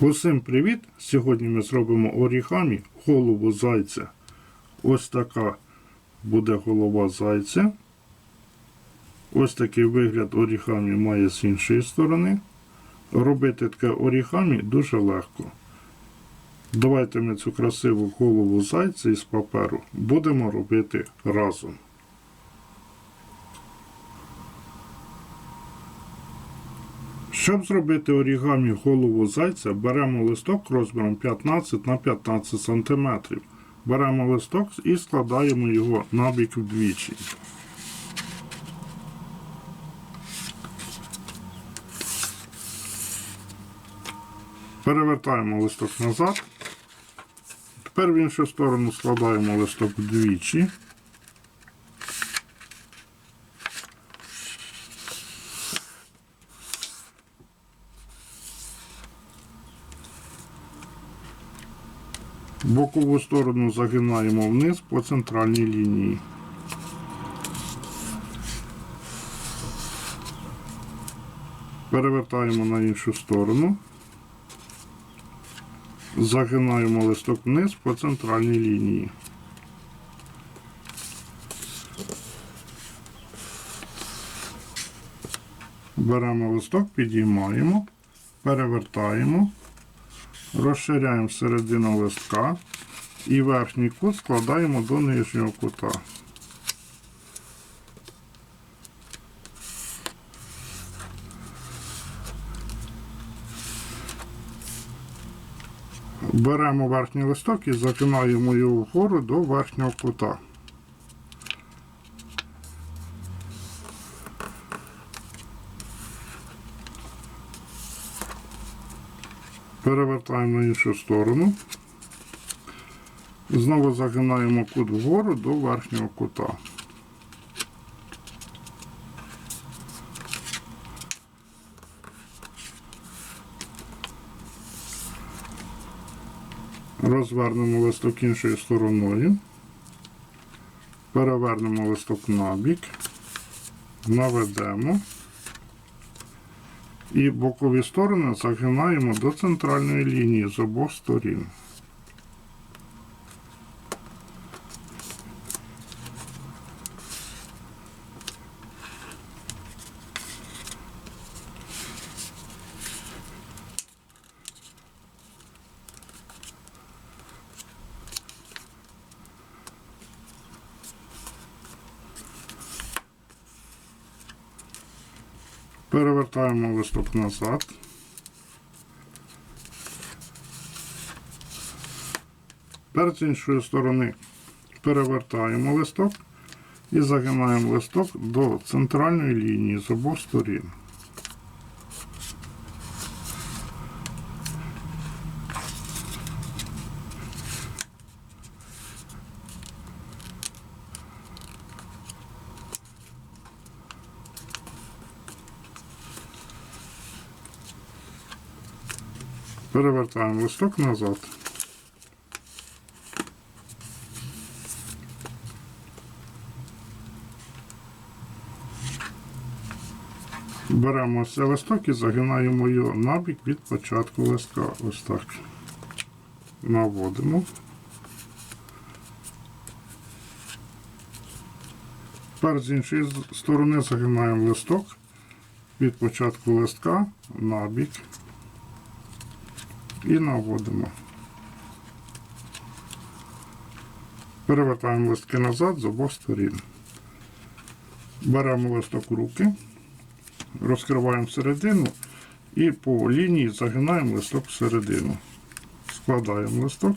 Усім привіт! Сьогодні ми зробимо орігамі голову зайця. Ось така буде голова зайця. Ось такий вигляд орігамі має з іншої сторони. Робити таке орігамі дуже легко. Давайте ми цю красиву голову зайця із паперу будемо робити разом. Щоб зробити орігамі голову зайця, беремо листок розміром 15 на 15 см. Беремо листок і складаємо його набік вдвічі. Перевертаємо листок назад. Тепер в іншу сторону складаємо листок вдвічі. Бокову сторону загинаємо вниз по центральній лінії. Перевертаємо на іншу сторону. Загинаємо листок вниз по центральній лінії. Беремо листок, підіймаємо, перевертаємо, розширяємо середину листка і верхній кут складаємо до нижнього кута. Беремо верхній листок і загинаємо його вгору до верхнього кута. Перевертаємо на іншу сторону. Знову загинаємо кут вгору до верхнього кута. Розвернемо листок іншою стороною. Перевернемо листок на бік, наведемо і бокові сторони загинаємо до центральної лінії з обох сторін. Перевертаємо листок назад. Перед з іншої сторони перевертаємо листок і загинаємо листок до центральної лінії з обох сторін. Перевертаємо листок назад. Беремо цей листок і загинаємо його набік від початку листка. Ось так. Наводимо. Тепер з іншої сторони загинаємо листок від початку листка набік і наводимо. Перевертаємо листки назад з обох сторін. Беремо листок руки, розкриваємо середину і по лінії загинаємо листок всередину. Складаємо листок.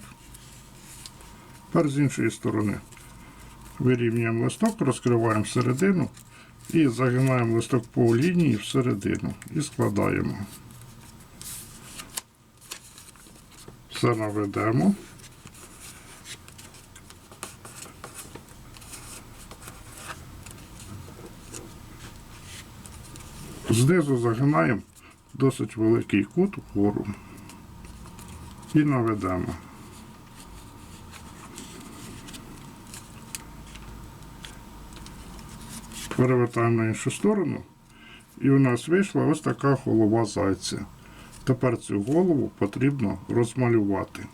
Тепер з іншої сторони. Вирівнюємо листок, розкриваємо середину і загинаємо листок по лінії всередину і складаємо. Все наведемо. Знизу загинаємо досить великий кут вгору і наведемо. Перевертаємо на іншу сторону, і у нас вийшла ось така голова зайця. Тепер цю голову потрібно розмалювати.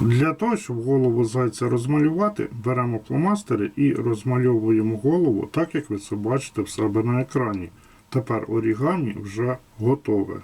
Для того, щоб голову зайця розмалювати, беремо фломастери і розмальовуємо голову так, як ви це бачите в себе на екрані. Тепер орігамі вже готове.